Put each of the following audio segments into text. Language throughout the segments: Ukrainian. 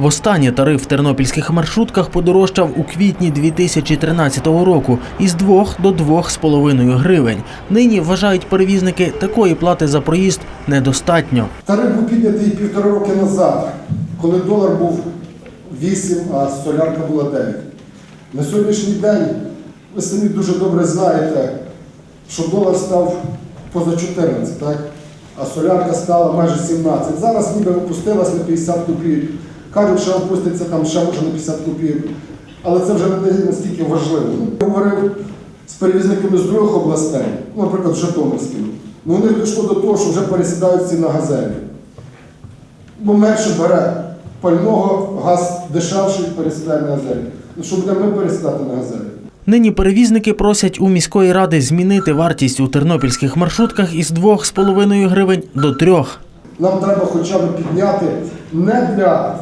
Востаннє тариф в тернопільських маршрутках подорожчав у квітні 2013 року із 2 до 2,5 гривень. Нині вважають перевізники такої плати за проїзд недостатньо. Тариф був піднятий півтора роки назад, коли долар був 8, а солярка була 9. На сьогоднішній день ви самі дуже добре знаєте, що долар став поза 14, так? а солярка стала майже 17. Зараз ніби опустилась на 50 копійок. Кажуть, що опуститься там ще може на 50 копійок. Але це вже не настільки важливо. Я говорив з перевізниками з других областей, ну, наприклад, Житомирським. Ну, них дійшло до того, що вже пересідають всі на газелі. Бо менше бере пального, газ дешевший, пересідає на газелі. Ну що будемо ми пересідати на газелі? Нині перевізники просять у міської ради змінити вартість у тернопільських маршрутках із 2,5 гривень до 3. Нам треба хоча б підняти не для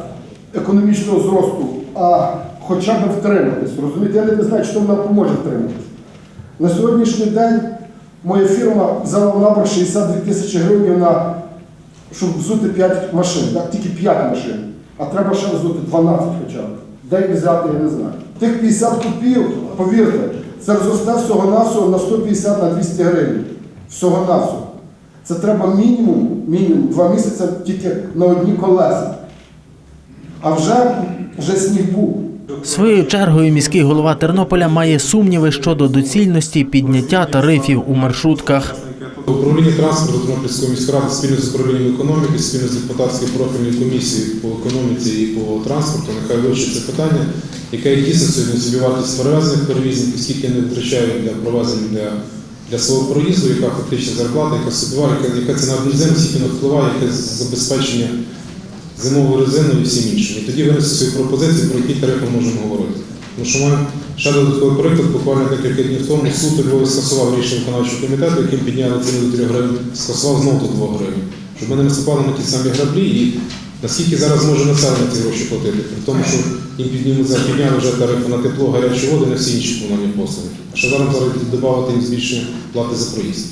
економічного зросту, а хоча б втриматись. Розумієте, я не знаю, що нам допоможе втриматись. На сьогоднішній день моя фірма взяла в набор 62 тисячі гривень на щоб взути 5 машин, так, тільки 5 машин, а треба ще взути 12 хоча б. Де їх взяти, я не знаю. Тих 50 копійок, повірте, це розросте всього-навсього на 150 на 200 гривень. Всього-навсього. Це треба мінімум, мінімум 2 місяці тільки на одні колеса. А вже, вже сніг був. Своєю чергою міський голова Тернополя має сумніви щодо доцільності підняття тарифів у маршрутках. Управління транспорту Тернопільської міської ради спільно з управлінням економіки, спільно з депутатською профільною комісією по економіці і по транспорту, нехай вивчить це питання, яке є дійсно сьогодні собівартість перевезених перевізників, скільки вони витрачають для провезення для, для свого проїзду, яка фактична зарплата, яка собівар, яка, яка ціна бензину, скільки впливає, яке забезпечення зимовою резиною і всім іншим. І тоді винесе свої пропозиції, про які тарифи можемо говорити. Тому що ми ще додатковий приклад, буквально декілька днів тому суд Львові скасував рішення виконавчого комітету, яким підняли ціну до 3 гривень, скасував знову до 2 гривень. Щоб ми не наступали на ті самі граблі і наскільки зараз може населення ці гроші платити, при тому, що їм підняли вже тарифи на тепло, гарячу воду на всі інші комунальні послуги. А ще зараз додати їм збільшення плати за проїзд.